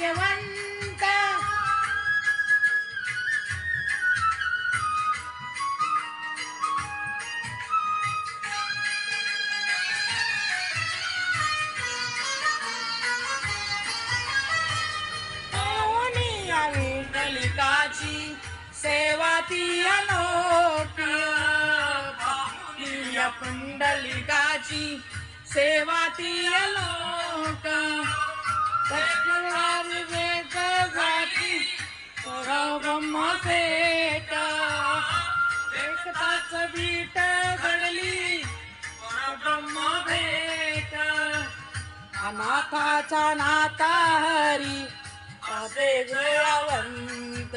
भाग्यवंत पाहुणी या विठलिकाची सेवा ती ब्रह्म सेट एकताच बीट घडली ब्रह्म भेट अनाथाचा नाता हरी। असे दयावंत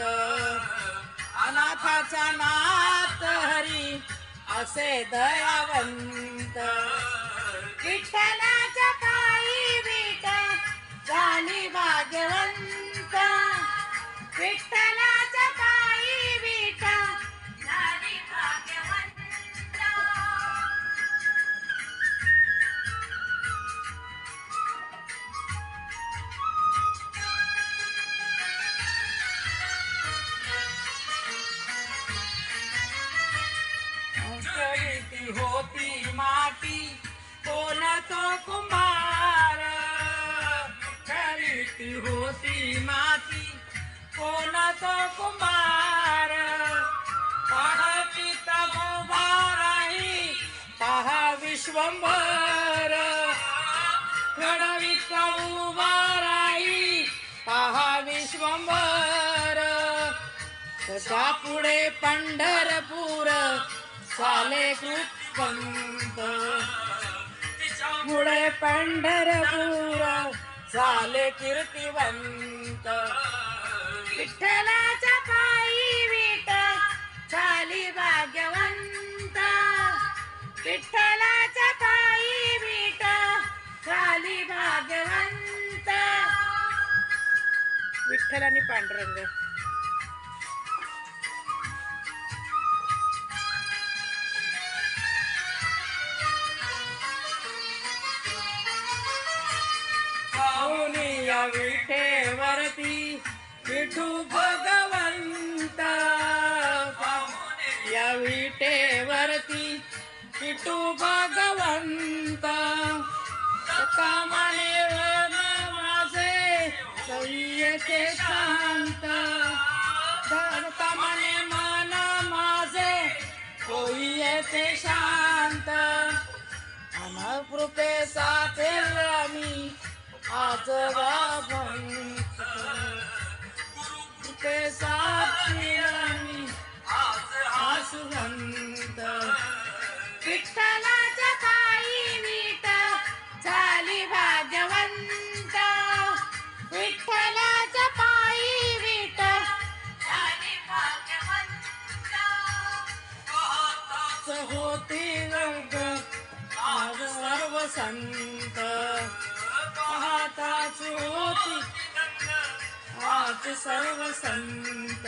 अनाथाचा नाथ हरी। असे दयावंत। विठ्ठलाच्या होती माती कोण तो कुंभार? करीती होती माती कोण तो कुंभार पाहती तगोबाराही पहा विश्वंभर. घडवी उभाराई पहा विश्वंभर. कसा पुढे पंढरपूर साले कृपंत. पुढे पंढरपूर झाले कीर्तिवंत. विठ्ठलाच्या पायी विट झाली भाग्यवंत. विठ्ठलाच्या पायी विट झाली भाग्यवंत. विठ्ठल आणि पांडुरंग. विठेवरती विठू भगवंता. पाहुणी या विठेवरती विठू भगवंता. कामाने माझे सय्यते शांत. कामाने मन माझे होईये शांत. अनकृपे साथेल आज बाबंत कृपे साथेल मी विठ्ठलाच्या पायी वीट झाली भाग्यवंत विठ्ठलाच्या पायी झाली भाग्यवंत होती संत पाहताच होती आज सर्व संत